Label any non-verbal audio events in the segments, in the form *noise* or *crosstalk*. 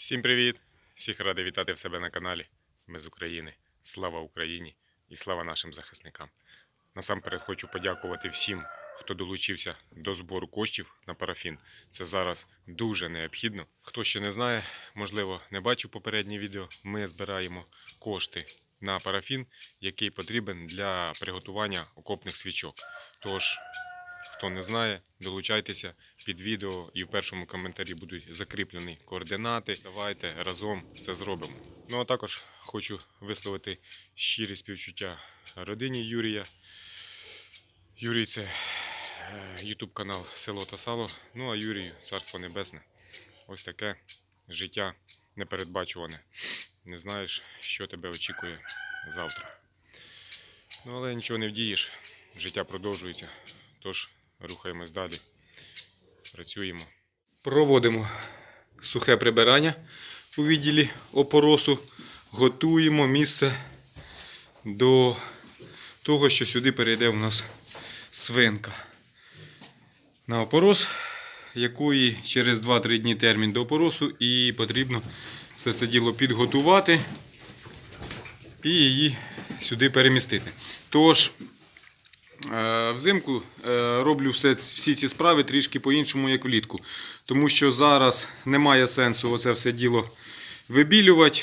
Всім привіт! Всіх радий вітати в себе на каналі. Ми з України. Слава Україні і слава нашим захисникам. Насамперед хочу подякувати всім, хто долучився до збору коштів на парафін. Це зараз дуже необхідно. Хто ще не знає, можливо, не бачив попереднє відео. Ми збираємо кошти на парафін, який потрібен для приготування окопних свічок. Тож, хто не знає, долучайтеся під відео і в першому коментарі будуть закріплені координати. Давайте разом це зробимо. Ну а також хочу висловити щирі співчуття родині Юрія. Юрій це Ютуб канал Село та Сало. Ну а Юрію Царство Небесне. Ось таке життя непередбачуване. Не знаєш, що тебе очікує завтра. Ну але нічого не вдієш. Життя продовжується. Тож рухаємось далі. Працюємо. Проводимо сухе прибирання у відділі опоросу. Готуємо місце до того, що сюди перейде у нас свинка. На опорос, якої через 2-3 дні термін до опоросу, і потрібно все це діло підготувати і її сюди перемістити. Тож, Взимку е, роблю все, всі ці справи трішки по-іншому, як влітку. Тому що зараз немає сенсу оце все діло вибілювати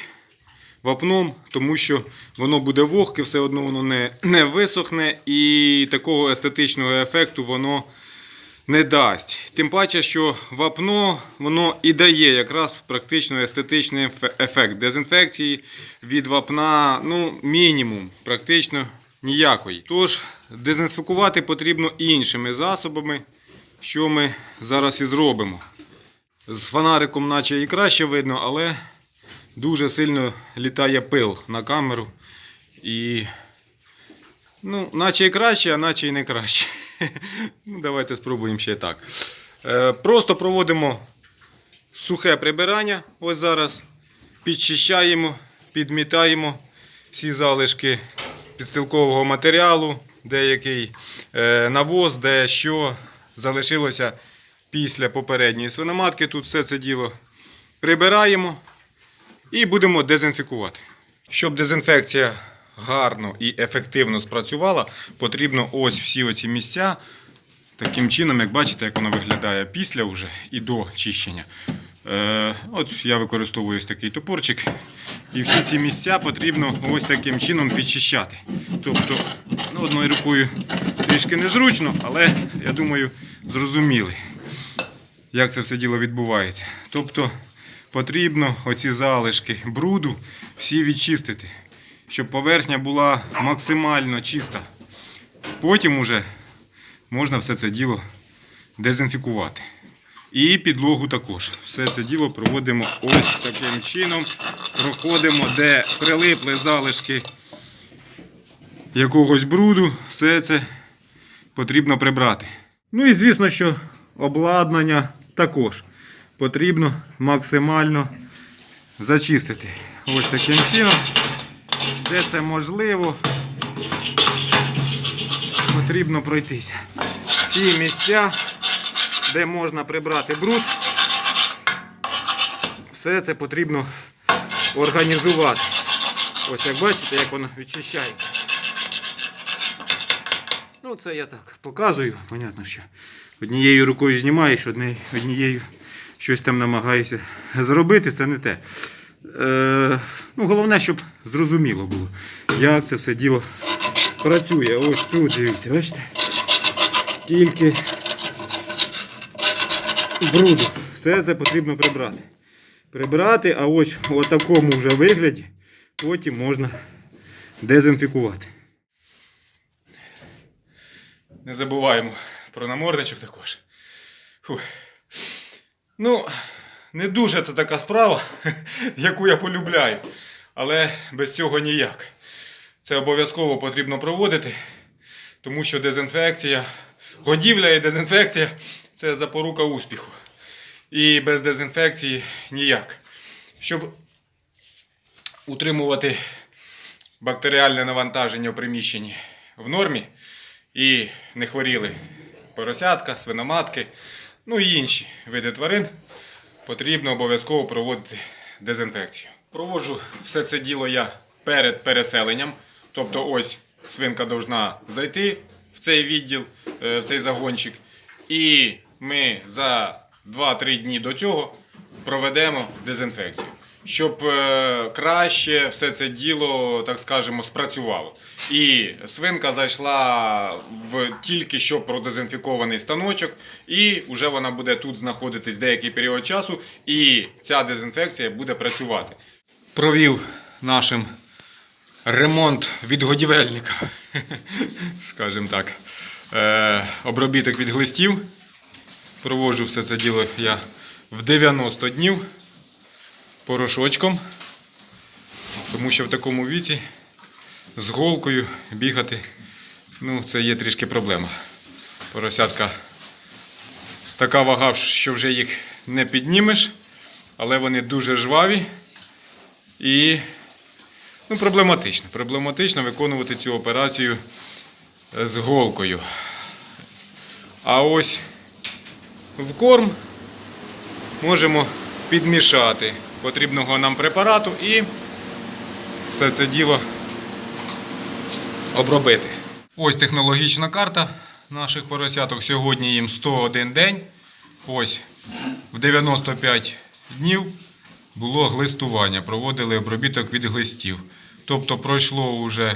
вапном, тому що воно буде вогке, все одно воно не, не висохне і такого естетичного ефекту воно не дасть. Тим паче, що вапно воно і дає якраз практично естетичний ефект дезінфекції від вапна, ну, мінімум, практично ніякої. Тож дезінфікувати потрібно іншими засобами, що ми зараз і зробимо. З фонариком, наче і краще видно, але дуже сильно літає пил на камеру. І Ну, наче і краще, а наче і не краще. *laughs* Ну, давайте спробуємо ще так. Е, Просто проводимо сухе прибирання. Ось зараз. Підчищаємо, підмітаємо всі залишки підстилкового матеріалу, деякий е, навоз, де що залишилося після попередньої свиноматки. Тут все це діло прибираємо і будемо дезінфікувати. Щоб дезінфекція гарно і ефективно спрацювала, потрібно ось всі оці місця. Таким чином, як бачите, як воно виглядає після вже і до чищення. Е, от я використовую ось такий топорчик. І всі ці місця потрібно ось таким чином підчищати. Тобто, ну, одною рукою трішки незручно, але я думаю, зрозуміли, як це все діло відбувається. Тобто потрібно оці залишки бруду всі відчистити, щоб поверхня була максимально чиста. Потім уже можна все це діло дезінфікувати. І підлогу також. Все це діло проводимо ось таким чином. Проходимо, де прилипли залишки якогось бруду, все це потрібно прибрати. Ну і звісно, що обладнання також потрібно максимально зачистити. Ось таким чином, де це можливо, потрібно пройтися. Ті місця, де можна прибрати бруд, все це потрібно організувати. Ось як бачите, як воно відчищається. Ну, це я так показую. Понятно, що однією рукою знімаєш, однією щось там намагаюся зробити, це не те. Е, ну, головне, щоб зрозуміло було, як це все діло працює. Ось тут, дивіться, бачите? Скільки бруду. Все це потрібно прибрати. Прибрати, а ось у такому вже вигляді потім можна дезінфікувати. Не забуваємо про намордничок також. Фух. Ну, не дуже це така справа, *laughs* яку я полюбляю. Але без цього ніяк. Це обов'язково потрібно проводити, тому що дезінфекція, годівля і дезінфекція це запорука успіху. І без дезінфекції ніяк. Щоб утримувати бактеріальне навантаження в приміщенні в нормі і не хворіли поросятка, свиноматки, ну і інші види тварин, потрібно обов'язково проводити дезінфекцію. Проводжу все це діло я перед переселенням. Тобто ось свинка должна зайти в цей відділ, е, в цей загончик. І ми за 2-3 дні до цього проведемо дезінфекцію, щоб е, краще все це діло, так скажемо, спрацювало. І свинка зайшла в тільки що продезінфікований станочок, і вже вона буде тут знаходитись деякий період часу, і ця дезінфекція буде працювати. Провів нашим ремонт відгодівельника, *laughs* скажімо так, е, обробіток від глистів. Проводжу все це діло я в 90 днів порошочком, тому що в такому віці з голкою бігати, ну, це є трішки проблема. Поросятка така вага, що вже їх не піднімеш, але вони дуже жваві і ну, проблематично. Проблематично виконувати цю операцію з голкою. А ось в корм можемо підмішати потрібного нам препарату і все це діло обробити. Ось технологічна карта наших поросяток. Сьогодні їм 101 день. Ось в 95 днів було глистування. Проводили обробіток від глистів. Тобто пройшло вже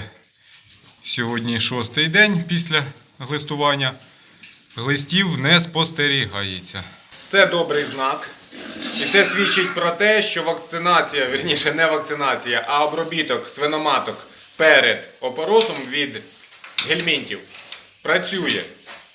сьогодні шостий день після глистування. Глистів не спостерігається. Це добрий знак. І це свідчить про те, що вакцинація, вірніше, не вакцинація, а обробіток свиноматок перед опоросом від гельмінтів працює.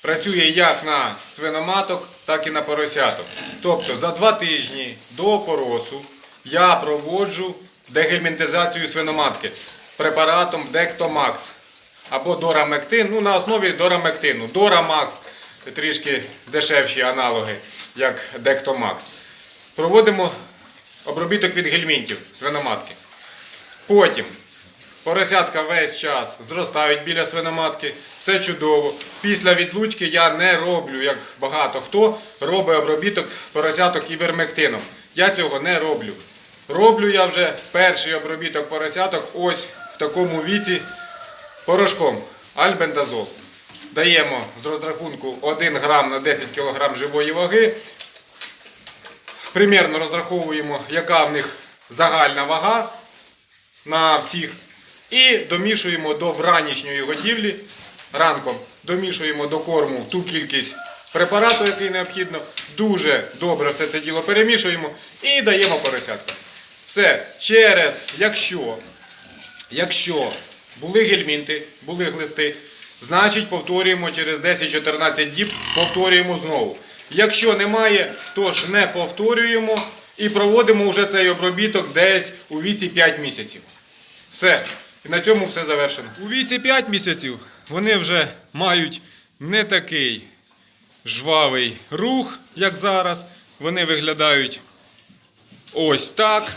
Працює як на свиноматок, так і на поросяток. Тобто за два тижні до опоросу я проводжу дегельмінтизацію свиноматки препаратом Дектомакс або Дорамектин, ну на основі Дорамектину. Дорамакс трішки дешевші аналоги, як Дектомакс. Проводимо обробіток від гельмінтів свиноматки. Потім поросятка весь час зростають біля свиноматки, все чудово. Після відлучки я не роблю, як багато хто робить обробіток поросяток івермектином. Я цього не роблю. Роблю я вже перший обробіток поросяток ось в такому віці порошком альбендазол. Даємо з розрахунку 1 грам на 10 кг живої ваги. Примірно розраховуємо, яка в них загальна вага на всіх. І домішуємо до вранішньої годівлі ранком. Домішуємо до корму ту кількість препарату, який необхідно. Дуже добре все це діло перемішуємо і даємо поросятку. Все через, якщо, якщо були гельмінти, були глисти, значить повторюємо через 10-14 діб, повторюємо знову. Якщо немає, то ж не повторюємо і проводимо вже цей обробіток десь у віці 5 місяців. Все. І на цьому все завершено. У віці 5 місяців вони вже мають не такий жвавий рух, як зараз. Вони виглядають ось так.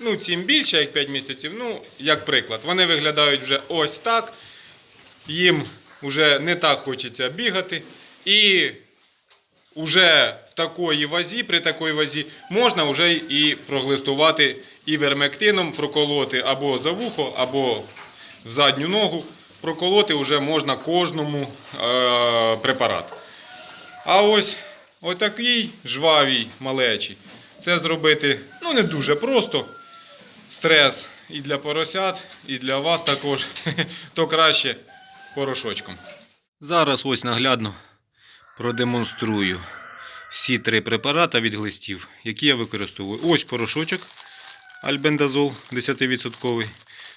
Ну, цим більше, як 5 місяців. Ну, як приклад, вони виглядають вже ось так. Їм вже не так хочеться бігати. І вже в такої вазі, при такій вазі, можна вже і проглистувати івермектином, проколоти або за вухо, або в задню ногу. Проколоти вже можна кожному е- препарат. А ось отакий жвавий малечий. Це зробити ну, не дуже просто. Стрес і для поросят, і для вас також. *laughs* То краще порошочком. Зараз ось наглядно продемонструю всі три препарати від глистів, які я використовую. Ось порошочок альбендазол 10%.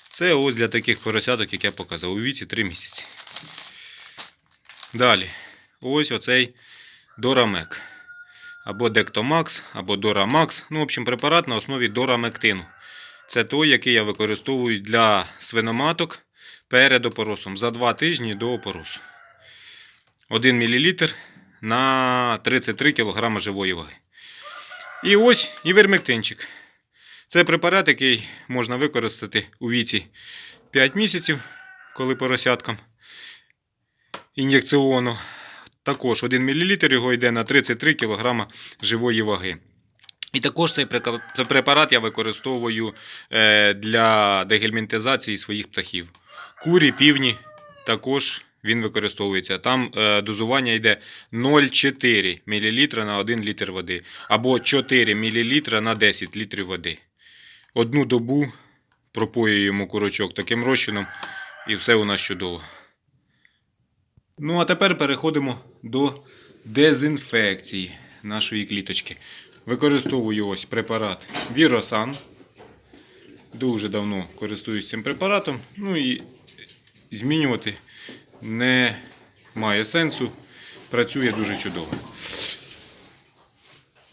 Це ось для таких поросяток, як я показав, у віці 3 місяці. Далі, ось оцей Дорамек. Або Дектомакс, або Дорамакс. Ну, в общем, препарат на основі дорамектину. Це той, який я використовую для свиноматок перед опоросом за 2 тижні до опоросу. 1 мл на 33 кг живої ваги. І ось івермектинчик. Це препарат, який можна використати у віці 5 місяців, коли поросяткам ін'єкціону. Також 1 мл його йде на 33 кг живої ваги. І також цей препарат я використовую е, для дегельмінтизації своїх птахів. Курі, півні також він використовується. Там е, дозування йде 0,4 мл на 1 літр води або 4 мл на 10 літрів води. Одну добу пропоюємо курочок таким розчином, і все у нас чудово. Ну, а тепер переходимо до дезінфекції нашої кліточки. Використовую ось препарат Віросан. Дуже давно користуюсь цим препаратом. Ну і змінювати не має сенсу. Працює дуже чудово.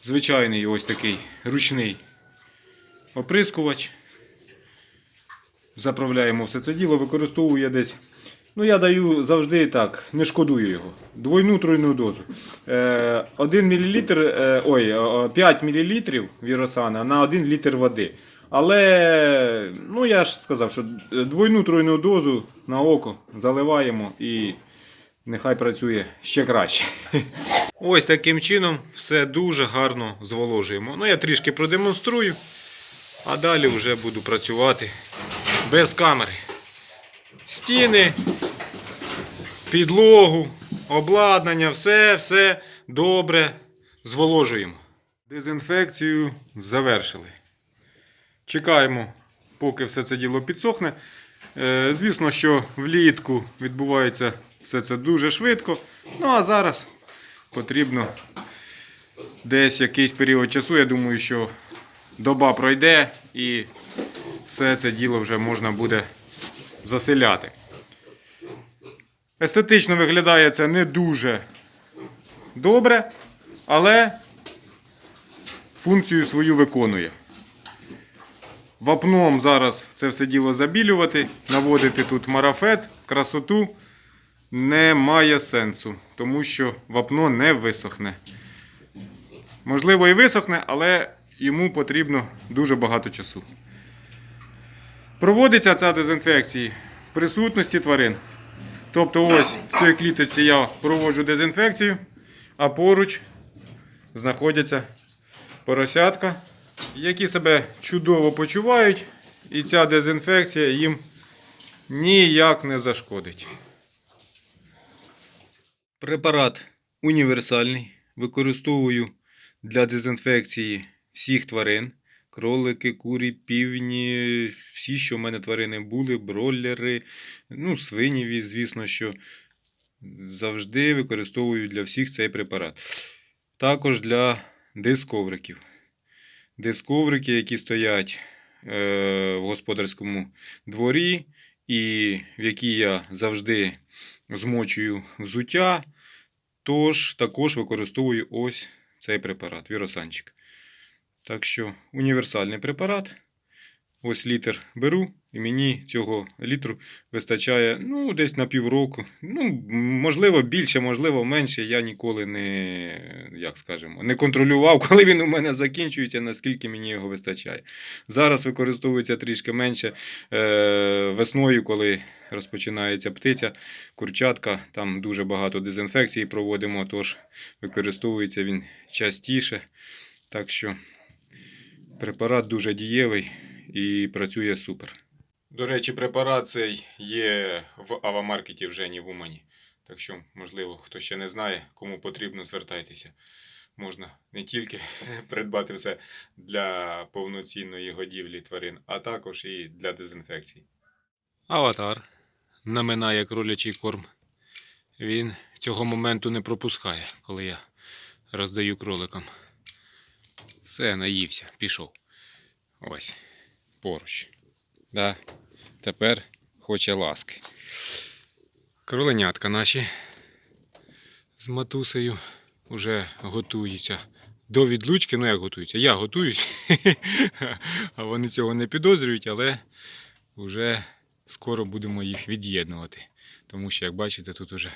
Звичайний ось такий ручний оприскувач. Заправляємо все це діло, використовую я десь. Ну, я даю завжди так, не шкодую його. Двойну тройну дозу. Е, 1 мл, е, ой, е, 5 мл віросана на 1 літр води. Але, ну я ж сказав, що двойну тройну дозу на око заливаємо і нехай працює ще краще. *laughs* Ось таким чином все дуже гарно зволожуємо. Ну, я трішки продемонструю, а далі вже буду працювати без камери. Стіни, підлогу, обладнання, все, все добре зволожуємо. Дезінфекцію завершили. Чекаємо, поки все це діло підсохне. Е, Звісно, що влітку відбувається все це дуже швидко. Ну а зараз потрібно десь якийсь період часу. Я думаю, що доба пройде і все це діло вже можна буде заселяти. Естетично виглядає це не дуже добре, але функцію свою виконує. Вапном зараз це все діло забілювати, наводити тут марафет, красоту не має сенсу, тому що вапно не висохне. Можливо, і висохне, але йому потрібно дуже багато часу. Проводиться ця дезінфекція в присутності тварин. Тобто, ось в цій кліточці я проводжу дезінфекцію, а поруч знаходяться поросятка, які себе чудово почувають, і ця дезінфекція їм ніяк не зашкодить. Препарат універсальний. Використовую для дезінфекції всіх тварин. Кролики, курі, півні, всі, що в мене тварини були, бройлери, ну, свиніві, звісно, що завжди використовую для всіх цей препарат. Також для дисковриків. Дисковрики, які стоять е, в господарському дворі, і в які я завжди змочую взуття, тож також використовую ось цей препарат, віросанчик. Так що універсальний препарат. Ось літр беру, і мені цього літру вистачає ну, десь на півроку. Ну, можливо, більше, можливо, менше. Я ніколи не, як скажемо, не контролював, *laughs* коли він у мене закінчується, наскільки мені його вистачає. Зараз використовується трішки менше е, весною, коли розпочинається птиця, курчатка. Там дуже багато дезінфекції проводимо, тож використовується він частіше. Так що препарат дуже дієвий і працює супер. До речі, препарат цей є в Авамаркеті в Жені в Умані. Так що, можливо, хто ще не знає, кому потрібно, звертайтеся. Можна не тільки *laughs* придбати все для повноцінної годівлі тварин, а також і для дезінфекції. Аватар наминає кролячий корм. Він цього моменту не пропускає, коли я роздаю кроликам. Все, наївся, пішов. Ось, поруч. Да. Тепер хоче ласки. Кроленятка наші з матусею вже готуються до відлучки. Ну як готуються? Я готуюсь, *laughs* а вони цього не підозрюють, але вже скоро будемо їх від'єднувати. Тому що, як бачите, тут вже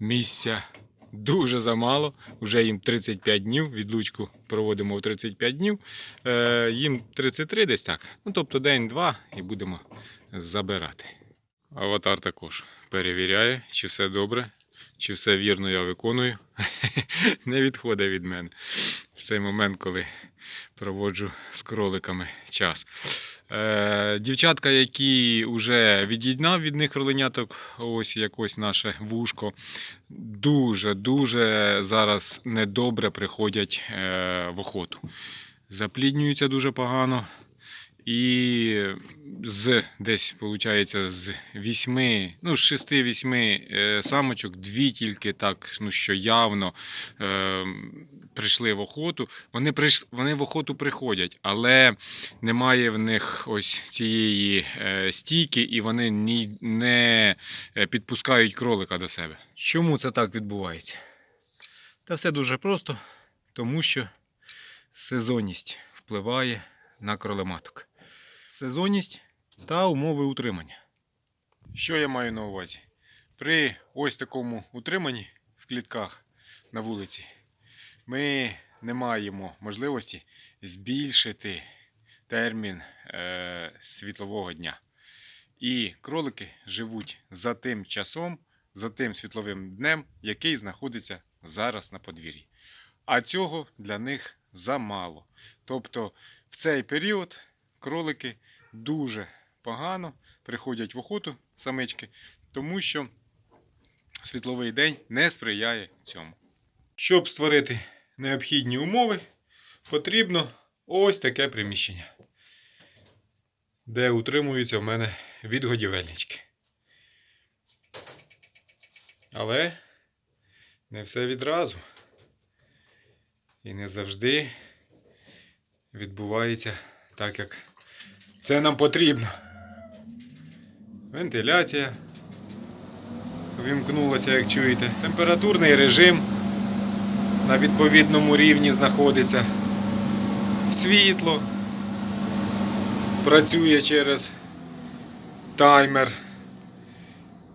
місця дуже замало. Вже їм 35 днів. Відлучку проводимо в 35 днів. Е, їм 33 десь так. Ну, тобто день-два і будемо забирати. Аватар також перевіряє, чи все добре, чи все вірно я виконую. *laughs* Не відходить від мене. В цей момент, коли проводжу з кроликами час. Е, дівчатка, які вже від'єднав від них кроленяток, ось якось наше вушко, дуже-дуже зараз недобре приходять е, в охоту. Запліднюються дуже погано. І з десь, виходить, з вісьми, ну, з шести-вісьми е, самочок, дві тільки так, ну що явно е, прийшли в охоту. Вони, прийш, вони в охоту приходять, але немає в них ось цієї е, стійки, і вони ні, не е, підпускають кролика до себе. Чому це так відбувається? Та все дуже просто, тому що сезонність впливає на кролематок. Сезонність та умови утримання. Що я маю на увазі? При ось такому утриманні в клітках на вулиці ми не маємо можливості збільшити термін е, світлового дня. І кролики живуть за тим часом, за тим світловим днем, який знаходиться зараз на подвір'ї. А цього для них замало. Тобто в цей період кролики дуже погано приходять в охоту самички, тому що світловий день не сприяє цьому. Щоб створити необхідні умови, потрібно ось таке приміщення, де утримуються в мене відгодівельнички. Але не все відразу. І не завжди відбувається так, як це нам потрібно. Вентиляція вімкнулася, як чуєте. Температурний режим на відповідному рівні знаходиться. Світло працює через таймер,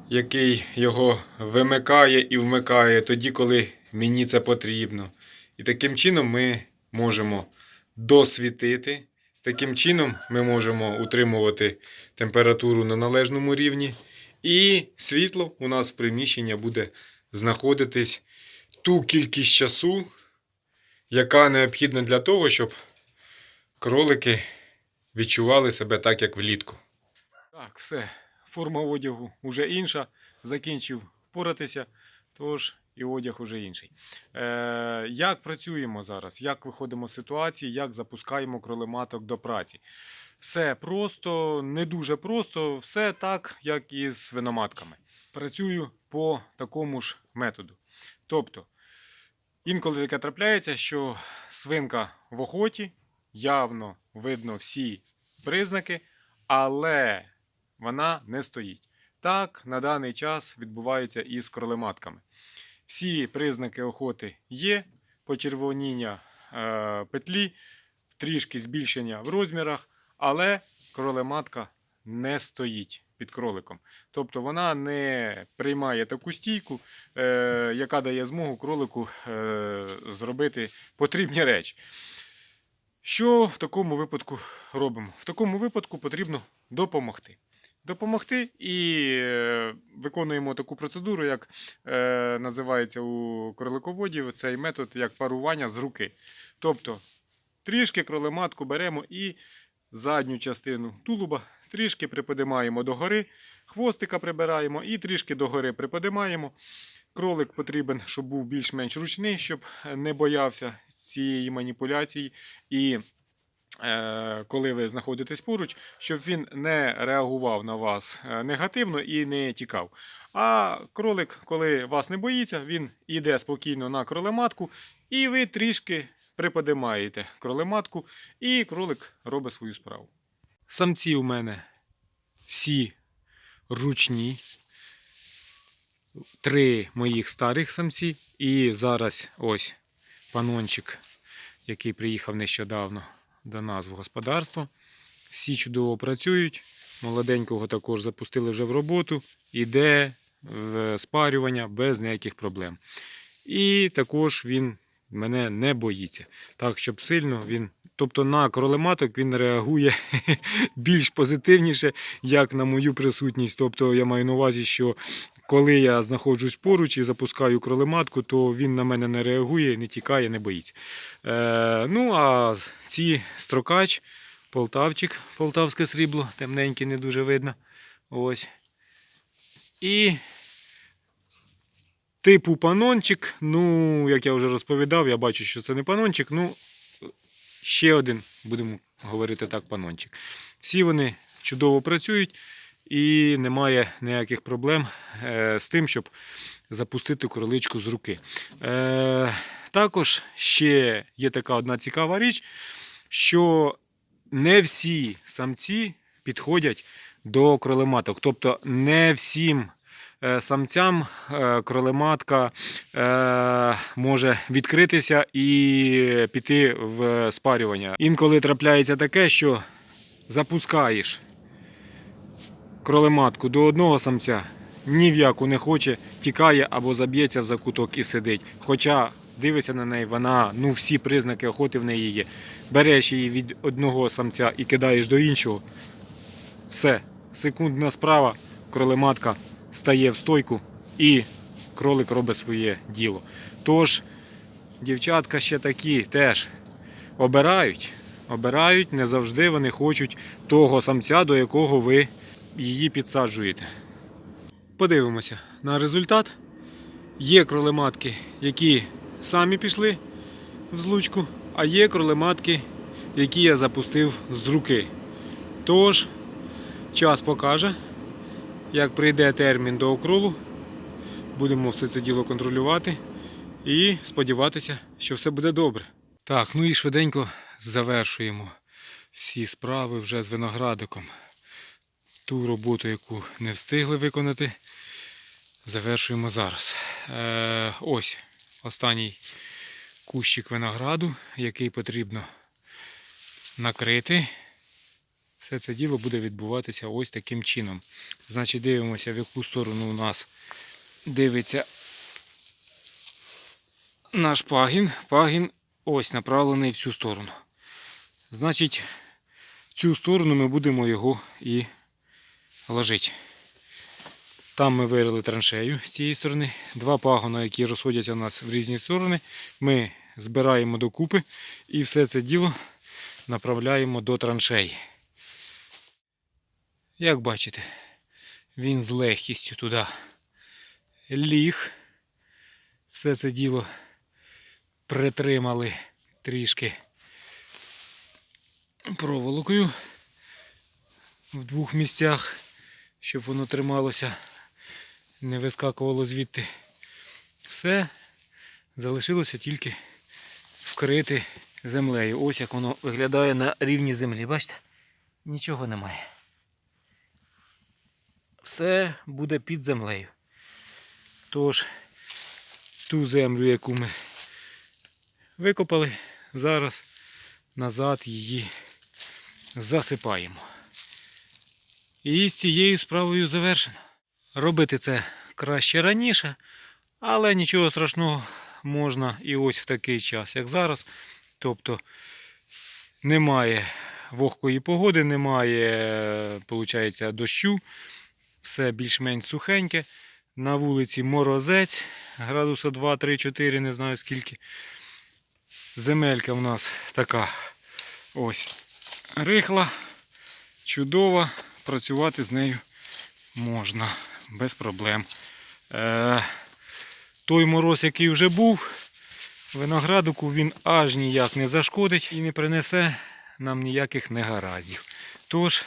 який його вимикає і вмикає тоді, коли мені це потрібно. І таким чином ми можемо досвітити. Таким чином ми можемо утримувати температуру на належному рівні. І світло у нас в приміщенні буде знаходитись ту кількість часу, яка необхідна для того, щоб кролики відчували себе так, як влітку. Так, все. Форма одягу вже інша. Закінчив поратися, тож і одяг уже інший. Е, як працюємо зараз? Як виходимо з ситуації, як запускаємо кролематок до праці? Все просто, не дуже просто, все так, як і з свиноматками. Працюю по такому ж методу. Тобто, інколи таке трапляється, що свинка в охоті, явно видно всі признаки, але вона не стоїть. Так на даний час відбувається і з кролематками. Всі признаки охоти є, почервоніння е, петлі, трішки збільшення в розмірах, але кролематка не стоїть під кроликом. Тобто вона не приймає таку стійку, е, яка дає змогу кролику е, зробити потрібні речі. Що в такому випадку робимо? В такому випадку потрібно допомогти. Допомогти і е, виконуємо таку процедуру, як е, називається у кролиководів цей метод як парування з руки. Тобто трішки кролематку беремо і задню частину тулуба трішки приподимаємо догори, хвостика прибираємо і трішки догори приподимаємо. Кролик потрібен, щоб був більш-менш ручний, щоб не боявся цієї маніпуляції. І коли ви знаходитесь поруч, щоб він не реагував на вас е, негативно і не тікав. А кролик, коли вас не боїться, він йде спокійно на кролематку, і ви трішки приподимаєте кролематку, і кролик робить свою справу. Самці у мене всі ручні. Три моїх старих самці. І зараз ось панончик, який приїхав нещодавно до нас в господарство. Всі чудово працюють. Молоденького також запустили вже в роботу. Іде в спарювання без ніяких проблем. І також він мене не боїться. Так, щоб сильно він. Тобто на кролематок він реагує *laughs* більш позитивніше, як на мою присутність. Тобто я маю на увазі, що коли я знаходжусь поруч і запускаю кролематку, то він на мене не реагує, не тікає, не боїться. Е, ну, а ці строкач, полтавчик, полтавське срібло, темненьке, не дуже видно. Ось. І типу панончик. Ну, як я вже розповідав, я бачу, що це не панончик. Ну, ще один, будемо говорити так, панончик. Всі вони чудово працюють і немає ніяких проблем е, з тим, щоб запустити кроличку з руки. Е, також ще є така одна цікава річ, що не всі самці підходять до кролематок. Тобто не всім е, самцям кролематка може відкритися і піти в спарювання. Інколи трапляється таке, що запускаєш кролематку до одного самця, ні в яку не хоче, тікає або заб'ється в закуток і сидить. Хоча дивишся на неї, вона ну всі признаки охоти в неї є. Береш її від одного самця і кидаєш до іншого. Все, секундна справа, кролематка стає в стойку і кролик робить своє діло. Тож, дівчатка ще такі теж обирають. Обирають, не завжди вони хочуть того самця, до якого ви її підсаджуєте. Подивимося на результат. Є кролематки, які самі пішли в злучку, а є кролематки, які я запустив з руки. Тож, час покаже, як прийде термін до окролу, будемо все це діло контролювати і сподіватися, що все буде добре. Так, ну і швиденько завершуємо всі справи вже з виноградиком. Ту роботу, яку не встигли виконати, завершуємо зараз. Е, ось останній кущик винограду, який потрібно накрити. Все це діло буде відбуватися ось таким чином. Значить, дивимося, в яку сторону у нас дивиться наш пагін. Пагін ось направлений в цю сторону. Значить, в цю сторону ми будемо його і ложити. Там ми вирили траншею з цієї сторони. Два пагона, які розходяться у нас в різні сторони. Ми збираємо докупи і все це діло направляємо до траншеї. Як бачите, він з легкістю туди ліг. Все це діло притримали трішки проволокою в двох місцях, щоб воно трималося, не вискакувало звідти. Все залишилося тільки вкрити землею. Ось як воно виглядає на рівні землі. Бачите? Нічого немає. Все буде під землею. Тож, ту землю, яку ми викопали, зараз назад її засипаємо. І з цією справою завершено. Робити це краще раніше, але нічого страшного можна і ось в такий час, як зараз. Тобто немає вогкої погоди, немає, виходить, дощу, все більш-менш сухеньке. На вулиці морозець, градуса 2, 3, 4, не знаю скільки. Земелька в нас така ось рихла, чудова, працювати з нею можна без проблем. Е, той мороз, який вже був, виноградику він аж ніяк не зашкодить і не принесе нам ніяких негараздів. Тож,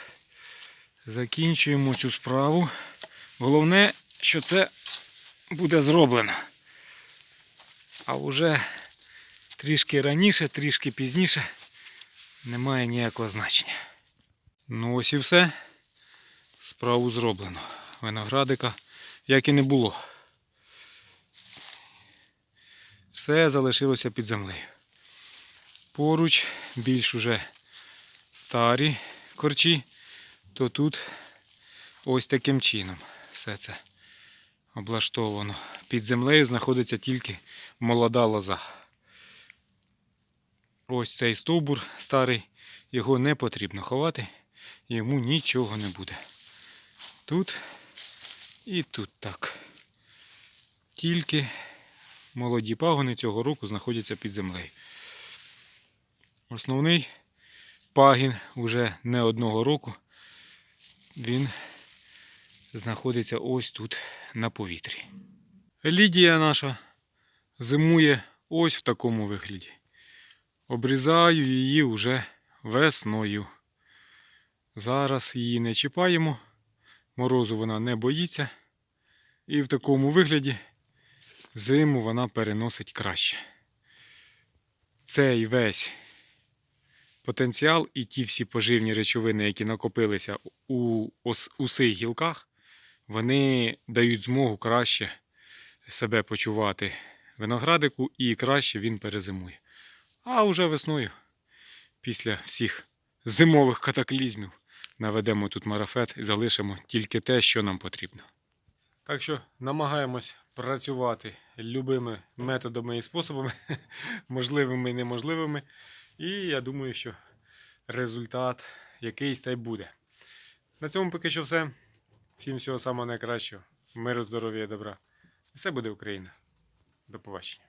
закінчуємо цю справу. Головне, що це буде зроблено. А вже трішки раніше, трішки пізніше немає ніякого значення. Ну ось і все. Справу зроблено. Виноградика як і не було. Все залишилося під землею. Поруч більш уже старі корчі, то тут ось таким чином все це облаштовано. Під землею знаходиться тільки молода лоза. Ось цей стовбур старий, його не потрібно ховати, йому нічого не буде. Тут і тут так. тільки молоді пагони цього року знаходяться під землею. Основний пагін уже не одного року. Він знаходиться ось тут на повітрі. Лідія наша зимує ось в такому вигляді. Обрізаю її уже весною. Зараз її не чіпаємо, морозу вона не боїться. І в такому вигляді зиму вона переносить краще. Цей весь потенціал і ті всі поживні речовини, які накопилися у усіх гілках, вони дають змогу краще себе почувати виноградику і краще він перезимує. А вже весною, після всіх зимових катаклізмів, наведемо тут марафет і залишимо тільки те, що нам потрібно. Так що намагаємось працювати любими методами і способами, *laughs* можливими і неможливими. І я думаю, що результат якийсь та й буде. На цьому поки що все. Всім всього самого найкращого. Миру, здоров'я і добра. Все буде Україна. До побачення.